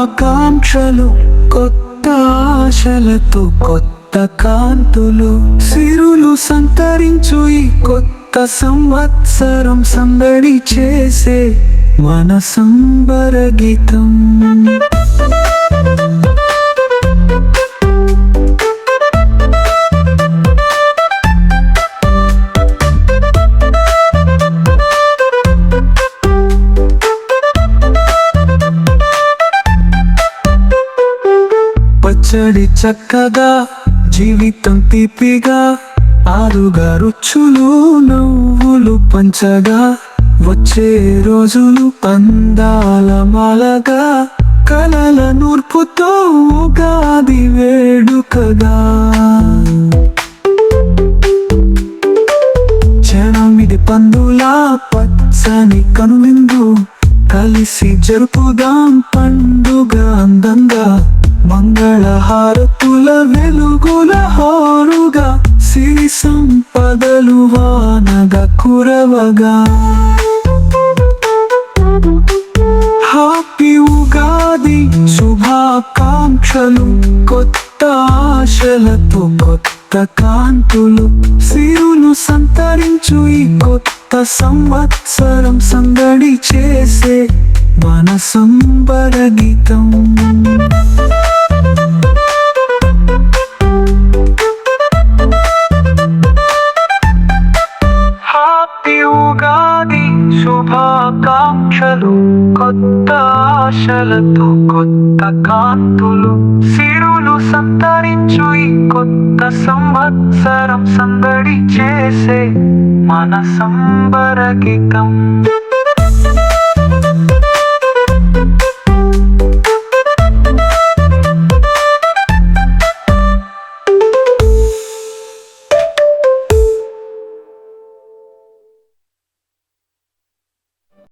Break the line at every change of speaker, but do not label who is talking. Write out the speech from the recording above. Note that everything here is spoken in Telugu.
ఆకాంక్షలు కొత్త ఆశలతో కొత్త కాంతులు. సిరులు సంతరించు ఈ కొత్త సంవత్సరం సందడి చేసే మన సంబర గీతం. పచ్చడి చక్కగా జీవితం తీపిగా ఆరుగా రుచులు నవ్వులు పంచగా వచ్చే రోజులు అందాల మాలగా కలల నూర్పుతో ఉగాది వేడుకగా. క్షణమిది పందులా పచ్చని కనువిందు కలిసి జరుపుదాం పండుగ అందంగా. మంగళ హారతుల వెలుగుల హోరుగా సిరి సంపదలు వానగ కురవగా. హ్యాపీ ఉగాది శుభాకాంక్షలు కొత్త ఆశలతో కొత్త కాంతులు. సిరులు సంతరించు ఈ కొత్త సంవత్సరం సందడి చేసే మన సంబర గీతం. యుగాది ఉగాది శుభాకాంక్షలు కొత్త ఆశలతో కొత్త కాంతులు సిరులు సంతరించు ఈ కొత్త సంవత్సరం సందడి చేసే మన సంబర